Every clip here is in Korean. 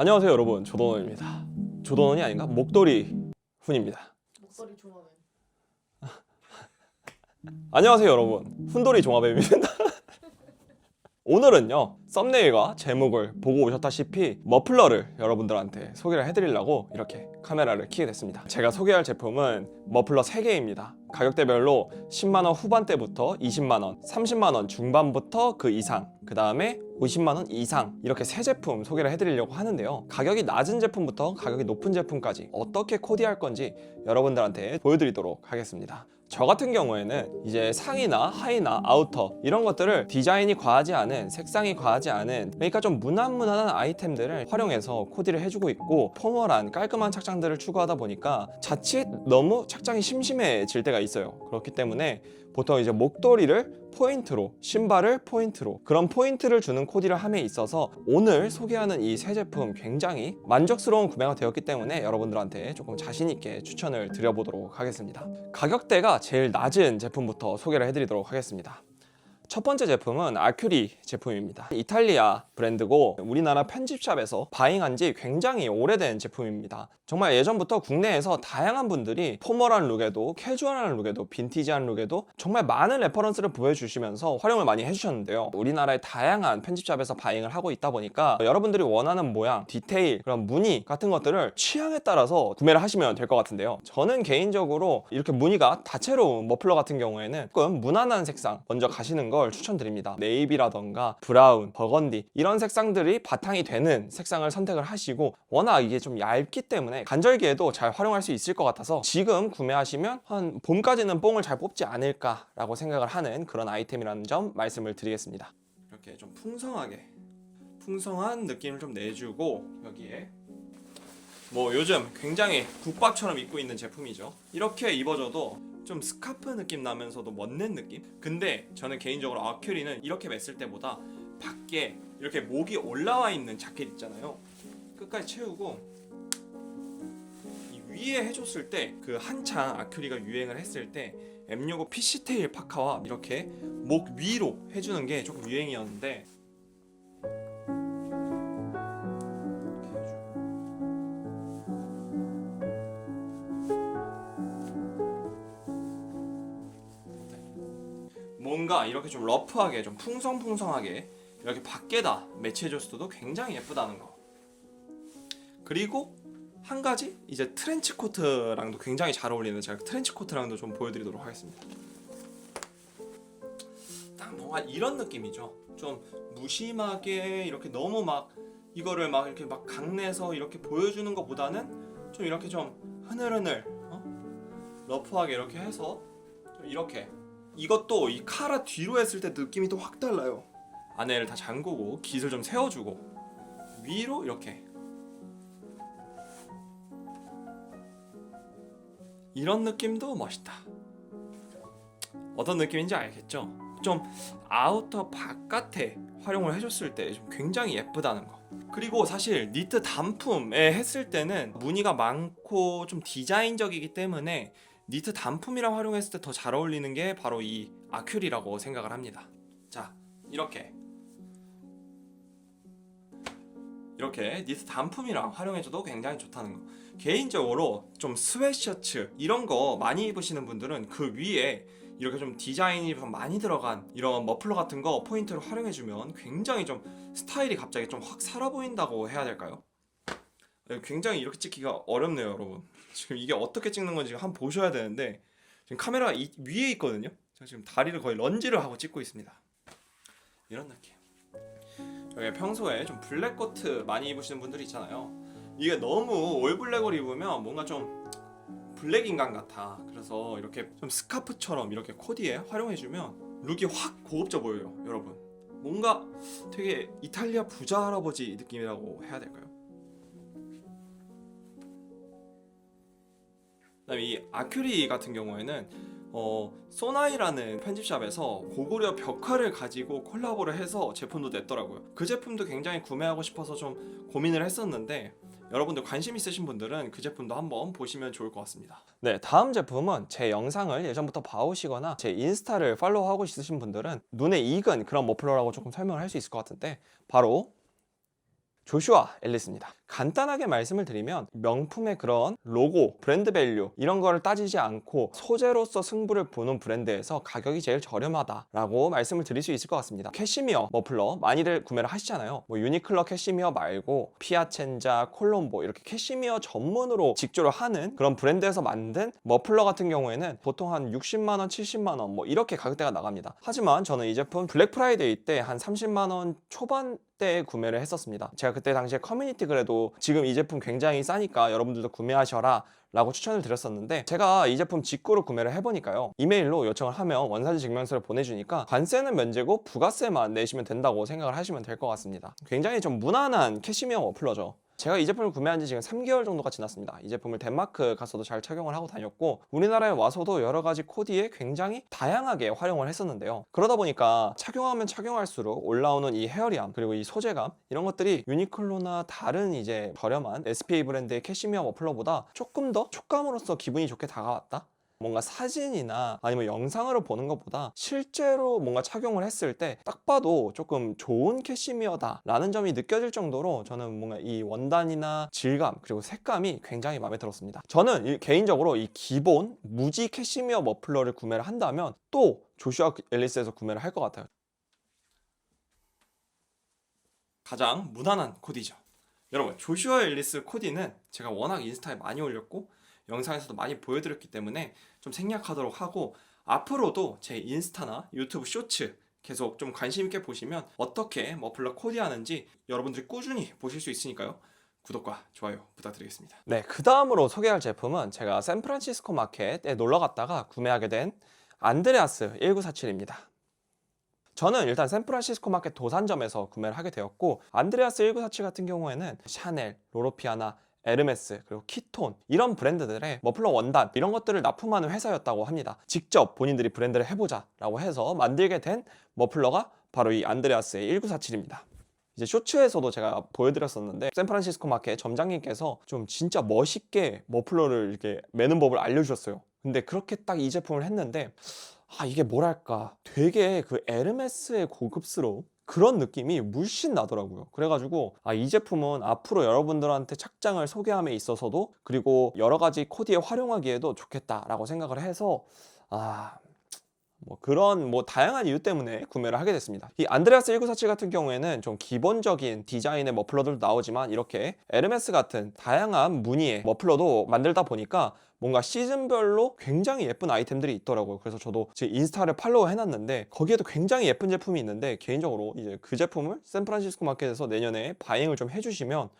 안녕하세요 여러분. 조don원입니다. 조don원이 아닌가? 목도리 훈입니다. 목소리 종합은 안녕하세요 여러분. 훈돌이 종합입니다. 오늘은요 썸네일과 제목을 보고 오셨다시피 머플러를 여러분들한테 소개를 해드리려고 이렇게 카메라를 켜게 됐습니다. 제가 소개할 제품은 머플러 3개입니다 가격대별로 10만원 후반대부터 20만원 30만원 중반부터 그 이상 그 다음에 50만원 이상 이렇게 세 제품 소개를 해드리려고 하는데요. 가격이 낮은 제품부터 가격이 높은 제품까지 어떻게 코디할 건지 여러분들한테 보여드리도록 하겠습니다 저 같은 경우에는 이제 상의나 하의나 아우터 이런 것들을 디자인이 과하지 않은 색상이 과하지 않은 그러니까 좀 무난무난한 아이템들을 활용해서 코디를 해주고 있고 포멀한 깔끔한 착장들을 추구하다 보니까 자칫 너무 착장이 심심해질 때가 있어요. 그렇기 때문에 보통 이제 목도리를 포인트로 신발을 포인트로 그런 포인트를 주는 코디를 함에 있어서 오늘 소개하는 이세 제품 굉장히 만족스러운 구매가 되었기 때문에 여러분들한테 조금 자신 있게 추천을 드려보도록 하겠습니다. 가격대가 제일 낮은 제품부터 소개를 해드리도록 하겠습니다 첫 번째 제품은 아큐리 제품입니다. 이탈리아 브랜드고 우리나라 편집샵에서 바잉한 지 굉장히 오래된 제품입니다. 정말 예전부터 국내에서 다양한 분들이 포멀한 룩에도 캐주얼한 룩에도 빈티지한 룩에도 정말 많은 레퍼런스를 보여주시면서 활용을 많이 해주셨는데요. 우리나라의 다양한 편집샵에서 바잉을 하고 있다 보니까 여러분들이 원하는 모양, 디테일, 그런 무늬 같은 것들을 취향에 따라서 구매를 하시면 될 것 같은데요. 저는 개인적으로 이렇게 무늬가 다채로운 머플러 같은 경우에는 조금 무난한 색상 먼저 가시는 걸 추천드립니다. 네이비라던가 브라운, 버건디 이런 색상들이 바탕이 되는 색상을 선택을 하시고 워낙 이게 좀 얇기 때문에 간절기에도 잘 활용할 수 있을 것 같아서 지금 구매하시면 한 봄까지는 뽕을 잘 뽑지 않을까라고 생각을 하는 그런 아이템이라는 점 말씀을 드리겠습니다. 이렇게 좀 풍성하게 풍성한 느낌을 좀 내주고 여기에 뭐 요즘 굉장히 국밥처럼 입고 있는 제품이죠. 이렇게 입어줘도 좀 스카프 느낌 나면서도 멋낸 느낌? 근데 저는 개인적으로 아큐리는 이렇게 맸을 때보다 밖에 이렇게 목이 올라와 있는 자켓 있잖아요. 끝까지 채우고 이 위에 해줬을 때 그 한창 아큐리가 유행을 했을 때 M65 피시테일 파카와 이렇게 목 위로 해주는 게 조금 유행이었는데 뭔가 이렇게 좀 러프하게 좀 풍성풍성하게 이렇게 밖에다 매치해줬어도 굉장히 예쁘다는 거. 그리고 한 가지 이제 트렌치 코트랑도 굉장히 잘 어울리는 제가 트렌치 코트랑도 좀 보여드리도록 하겠습니다. 딱 뭔가 이런 느낌이죠. 좀 무심하게 이렇게 너무 막 이거를 막 이렇게 막 강내서 이렇게 보여주는 것보다는 좀 이렇게 좀 흐늘흐늘 어? 러프하게 이렇게 해서 좀 이렇게 이것도 이 카라 뒤로 했을 때 느낌이 또 확 달라요. 안에를 다 잠그고 깃을 좀 세워주고 위로 이렇게 이런 느낌도 멋있다. 어떤 느낌인지 알겠죠? 좀 아우터 바깥에 활용을 해줬을 때 좀 굉장히 예쁘다는 거. 그리고 사실 니트 단품에 했을 때는 무늬가 많고 좀 디자인적이기 때문에 니트 단품이랑 활용했을 때 더 잘 어울리는 게 바로 이 아큐리라고 생각을 합니다. 자, 이렇게 이렇게 니트 단품이랑 활용해줘도 굉장히 좋다는 거. 개인적으로 좀 스웨셔츠 이런 거 많이 입으시는 분들은 그 위에 이렇게 좀 디자인이 좀 많이 들어간 이런 머플러 같은 거 포인트를 활용해주면 굉장히 좀 스타일이 갑자기 좀 확 살아 보인다고 해야 될까요? 네, 굉장히 이렇게 찍기가 어렵네요, 여러분. 지금 이게 어떻게 찍는 건지 한번 보셔야 되는데 지금 카메라가 이, 위에 있거든요. 제가 지금 다리를 거의 런지를 하고 찍고 있습니다. 이런 느낌. 여기 평소에 좀 블랙 코트 많이 입으시는 분들이 있잖아요. 이게 너무 올블랙을 입으면 뭔가 좀 블랙 인간 같아. 그래서 이렇게 좀 스카프처럼 이렇게 코디에 활용해주면 룩이 확 고급져 보여요, 여러분. 뭔가 되게 이탈리아 부자 할아버지 느낌이라고 해야 될까요? 그다음에 이 아큐리 같은 경우에는 어, 소나이라는 편집샵에서 고구려 벽화를 가지고 콜라보를 해서 제품도 냈더라고요. 그 제품도 굉장히 구매하고 싶어서 좀 고민을 했었는데 여러분들 관심 있으신 분들은 그 제품도 한번 보시면 좋을 것 같습니다. 네, 다음 제품은 제 영상을 예전부터 봐오시거나 제 인스타를 팔로우하고 있으신 분들은 눈에 익은 그런 머플러라고 조금 설명을 할 수 있을 것 같은데 바로 조슈아 앨리스입니다. 간단하게 말씀을 드리면 명품의 그런 로고, 브랜드 밸류 이런 거를 따지지 않고 소재로서 승부를 보는 브랜드에서 가격이 제일 저렴하다라고 말씀을 드릴 수 있을 것 같습니다. 캐시미어 머플러 많이들 구매를 하시잖아요. 뭐 유니클러 캐시미어 말고 피아첸자, 콜롬보 이렇게 캐시미어 전문으로 직조를 하는 그런 브랜드에서 만든 머플러 같은 경우에는 보통 한 60만 원, 70만 원 뭐 이렇게 가격대가 나갑니다. 하지만 저는 이 제품 블랙 프라이데이 때 한 30만 원 초반 때 구매를 했었습니다. 제가 그때 당시에 커뮤니티 그래도 지금 이 제품 굉장히 싸니까 여러분들도 구매하셔라 라고 추천을 드렸었는데 제가 이 제품 직구로 구매를 해보니까요. 이메일로 요청을 하면 원사지 증명서를 보내주니까 관세는 면제고 부가세만 내시면 된다고 생각을 하시면 될 것 같습니다. 굉장히 좀 무난한 캐시미어 머플러죠 제가 이 제품을 구매한 지 지금 3개월 정도가 지났습니다. 이 제품을 덴마크 가서도 잘 착용을 하고 다녔고 우리나라에 와서도 여러 가지 코디에 굉장히 다양하게 활용을 했었는데요. 그러다 보니까 착용하면 착용할수록 올라오는 이 헤어리함 그리고 이 소재감 이런 것들이 유니클로나 다른 이제 저렴한 SPA 브랜드의 캐시미어 머플러보다 조금 더 촉감으로서 기분이 좋게 다가왔다. 뭔가 사진이나 아니면 영상으로 보는 것보다 실제로 뭔가 착용을 했을 때 딱 봐도 조금 좋은 캐시미어다 라는 점이 느껴질 정도로 저는 뭔가 이 원단이나 질감 그리고 색감이 굉장히 마음에 들었습니다. 저는 이- 개인적으로 이 기본 무지 캐시미어 머플러를 구매를 한다면 또 조슈아 앨리스에서 구매를 할 것 같아요. 가장 무난한 코디죠. 여러분 조슈아 앨리스 코디는 제가 워낙 인스타에 많이 올렸고 영상에서도 많이 보여드렸기 때문에 좀 생략하도록 하고 앞으로도 제 인스타나 유튜브 쇼츠 계속 좀 관심 있게 보시면 어떻게 머플러 코디하는지 여러분들이 꾸준히 보실 수 있으니까요. 구독과 좋아요 부탁드리겠습니다. 네, 그 다음으로 소개할 제품은 제가 샌프란시스코 마켓에 놀러 갔다가 구매하게 된 안드레아스 1947입니다. 저는 일단 샌프란시스코 마켓 도산점에서 구매를 하게 되었고 안드레아스 1947 같은 경우에는 샤넬, 로로피아나, 에르메스 그리고 키톤 이런 브랜드들의 머플러 원단 이런 것들을 납품하는 회사였다고 합니다. 직접 본인들이 브랜드를 해보자라고 해서 만들게 된 머플러가 바로 이 안드레아스의 1947입니다. 이제 쇼츠에서도 제가 보여드렸었는데 샌프란시스코 마켓 점장님께서 좀 진짜 멋있게 머플러를 이렇게 매는 법을 알려주셨어요. 근데 그렇게 딱 이 제품을 했는데 아 이게 뭐랄까 되게 그 에르메스의 고급스러움 그런 느낌이 물씬 나더라고요. 그래가지고 아, 이 제품은 앞으로 여러분들한테 착장을 소개함에 있어서도 그리고 여러 가지 코디에 활용하기에도 좋겠다라고 생각을 해서 아. 뭐 그런 뭐 다양한 이유 때문에 구매를 하게 됐습니다. 이 안드레아스 1947 같은 경우에는 좀 기본적인 디자인의 머플러들도 나오지만 이렇게 에르메스 같은 다양한 무늬의 머플러도 만들다 보니까 뭔가 시즌별로 굉장히 예쁜 아이템들이 있더라고요. 그래서 저도 제 인스타를 팔로우 해놨는데 거기에도 굉장히 예쁜 제품이 있는데 개인적으로 이제 그 제품을 샌프란시스코 마켓에서 내년에 바잉을 좀 해주시면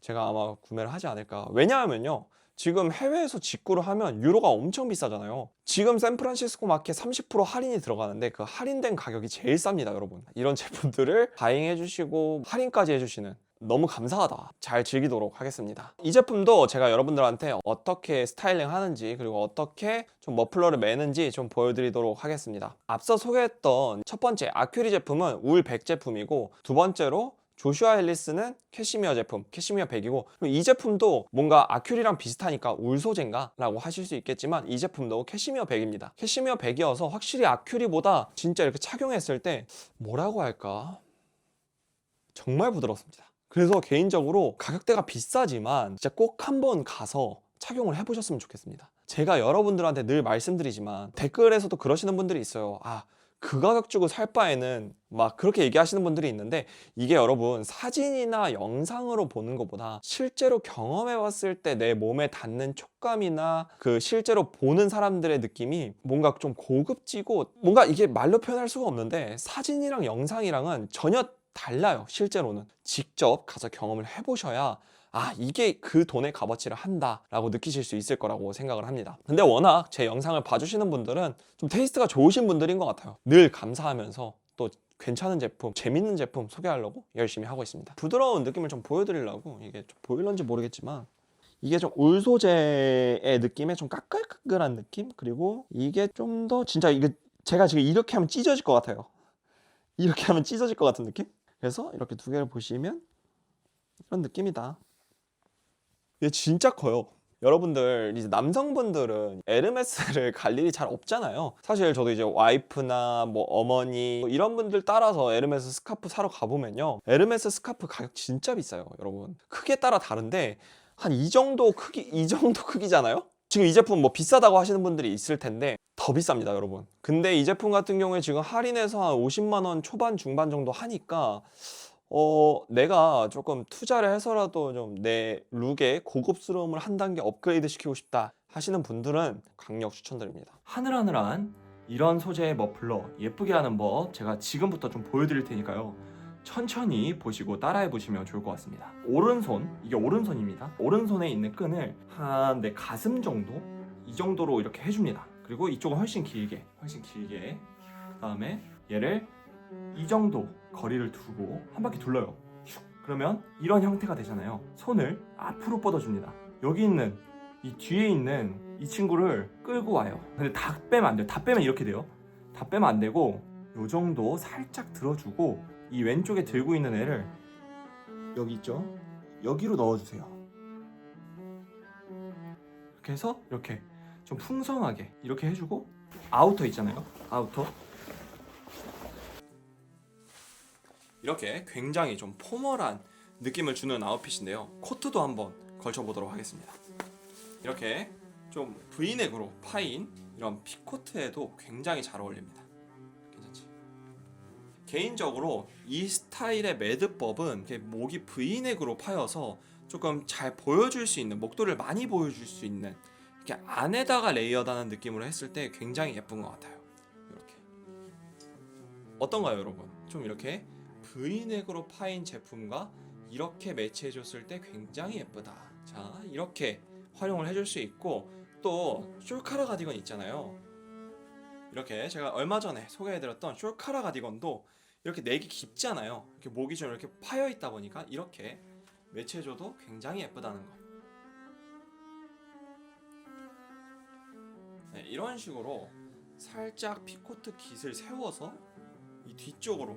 제가 아마 구매를 하지 않을까. 왜냐하면요. 지금 해외에서 직구를 하면 유로가 엄청 비싸잖아요. 지금 샌프란시스코 마켓 30% 할인이 들어가는데 그 할인된 가격이 제일 쌉니다, 여러분. 이런 제품들을 바잉해 주시고 할인까지 해주시는 너무 감사하다. 잘 즐기도록 하겠습니다. 이 제품도 제가 여러분들한테 어떻게 스타일링 하는지 그리고 어떻게 좀 머플러를 매는지 좀 보여드리도록 하겠습니다. 앞서 소개했던 첫 번째 아큐리 제품은 울 100 제품이고 두 번째로 조슈아 헬리스는 캐시미어 제품, 캐시미어 100이고 이 제품도 뭔가 아큐리랑 비슷하니까 울 소재인가? 라고 하실 수 있겠지만 이 제품도 캐시미어 100입니다. 캐시미어 100이어서 확실히 아큐리보다 진짜 이렇게 착용했을 때 뭐라고 할까? 정말 부드럽습니다. 그래서 개인적으로 가격대가 비싸지만 진짜 꼭 한번 가서 착용을 해보셨으면 좋겠습니다. 제가 여러분들한테 늘 말씀드리지만 댓글에서도 그러시는 분들이 있어요. 아, 그 가격 주고 살 바에는 막 그렇게 얘기하시는 분들이 있는데 이게 여러분 사진이나 영상으로 보는 것보다 실제로 경험해 봤을 때 내 몸에 닿는 촉감이나 그 실제로 보는 사람들의 느낌이 뭔가 좀 고급지고 뭔가 이게 말로 표현할 수가 없는데 사진이랑 영상이랑은 전혀 달라요 실제로는. 직접 가서 경험을 해보셔야 아 이게 그 돈의 값어치를 한다라고 느끼실 수 있을 거라고 생각을 합니다. 근데 워낙 제 영상을 봐주시는 분들은 좀 테이스트가 좋으신 분들인 것 같아요. 늘 감사하면서 또 괜찮은 제품, 재밌는 제품 소개하려고 열심히 하고 있습니다. 부드러운 느낌을 좀 보여드리려고 이게 좀 보일런지 모르겠지만 이게 좀 울 소재의 느낌에 좀 까끌까끌한 느낌? 그리고 이게 좀 더 진짜 이게 제가 지금 이렇게 하면 찢어질 것 같아요. 이렇게 하면 찢어질 것 같은 느낌? 그래서 이렇게 두 개를 보시면 이런 느낌이다. 얘 진짜 커요. 여러분들 이제 남성분들은 에르메스를 갈 일이 잘 없잖아요. 사실 저도 이제 와이프나 뭐 어머니 뭐 이런 분들 따라서 에르메스 스카프 사러 가보면요. 에르메스 스카프 가격 진짜 비싸요, 여러분. 크기에 따라 다른데 한 이 정도 크기, 이 정도 크기잖아요? 지금 이 제품 뭐 비싸다고 하시는 분들이 있을 텐데 더 비쌉니다, 여러분. 근데 이 제품 같은 경우에 지금 할인해서 한 50만 원 초반 중반 정도 하니까 어, 내가 조금 투자를 해서라도 좀 내 룩의 고급스러움을 한 단계 업그레이드 시키고 싶다 하시는 분들은 강력 추천드립니다. 하늘하늘한 이런 소재의 머플러 예쁘게 하는 법 제가 지금부터 좀 보여드릴 테니까요. 천천히 보시고 따라해 보시면 좋을 것 같습니다. 오른손, 이게 오른손입니다. 오른손에 있는 끈을 한 내 가슴 정도? 이 정도로 이렇게 해줍니다. 그리고 이쪽은 훨씬 길게, 훨씬 길게. 그 다음에 얘를 이 정도 거리를 두고 한 바퀴 둘러요. 슉. 그러면 이런 형태가 되잖아요. 손을 앞으로 뻗어줍니다. 여기 있는 이 뒤에 있는 이 친구를 끌고 와요. 근데 다 빼면 안 돼요. 다 빼면 이렇게 돼요. 다 빼면 안 되고 요 정도 살짝 들어주고 이 왼쪽에 들고 있는 애를 여기 있죠? 여기로 넣어주세요. 이렇게 해서 이렇게 좀 풍성하게 이렇게 해주고 아우터 있잖아요. 아우터 이렇게 굉장히 좀 포멀한 느낌을 주는 아웃핏인데요. 코트도 한번 걸쳐보도록 하겠습니다. 이렇게 좀 V넥으로 파인 이런 핏코트에도 굉장히 잘 어울립니다. 괜찮지? 개인적으로 이 스타일의 매듭법은 목이 V넥으로 파여서 조금 잘 보여줄 수 있는 목도를 많이 보여줄 수 있는 이렇게 안에다가 레이어드하는 느낌으로 했을 때 굉장히 예쁜 것 같아요. 이렇게 어떤가요, 여러분? 좀 이렇게 V넥으로 파인 제품과 이렇게 매치해줬을 때 굉장히 예쁘다. 자, 이렇게 활용을 해줄 수 있고 또 숄카라 가디건 있잖아요. 이렇게 제가 얼마 전에 소개해드렸던 숄카라 가디건도 이렇게 내기 깊잖아요. 이렇게 목이 좀 이렇게 파여 있다 보니까 이렇게 매치해줘도 굉장히 예쁘다는 거. 네, 이런 식으로 살짝 피코트 깃을 세워서 이 뒤쪽으로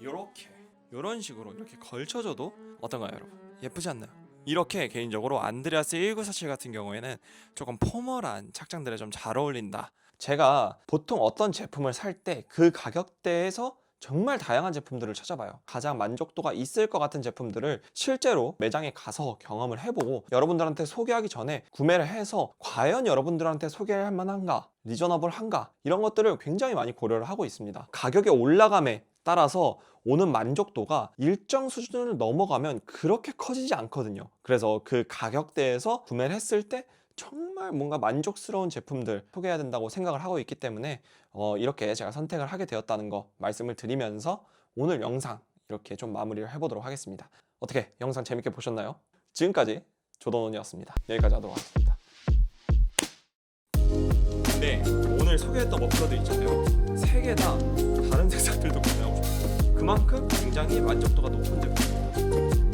이렇게 이런 식으로 이렇게 걸쳐줘도 어떤가요, 여러분? 예쁘지 않나요? 이렇게 개인적으로 안드레아스 1947 같은 경우에는 조금 포멀한 착장들에 좀 잘 어울린다. 제가 보통 어떤 제품을 살 때 그 가격대에서 정말 다양한 제품들을 찾아봐요. 가장 만족도가 있을 것 같은 제품들을 실제로 매장에 가서 경험을 해보고 여러분들한테 소개하기 전에 구매를 해서 과연 여러분들한테 소개할 만한가, 리저너블한가 이런 것들을 굉장히 많이 고려를 하고 있습니다. 가격의 올라감에 따라서 오는 만족도가 일정 수준을 넘어가면 그렇게 커지지 않거든요. 그래서 그 가격대에서 구매를 했을 때 정말 뭔가 만족스러운 제품들 소개해야 된다고 생각을 하고 있기 때문에 어, 이렇게 제가 선택을 하게 되었다는 거 말씀을 드리면서 오늘 영상 이렇게 좀 마무리를 해보도록 하겠습니다. 어떻게 영상 재밌게 보셨나요? 지금까지 조던원이었습니다. 여기까지 하도록 하겠습니다. 네, 오늘 소개했던 머플러들 있잖아요. 세 개 다 그만큼 굉장히 만족도가 높은 제품.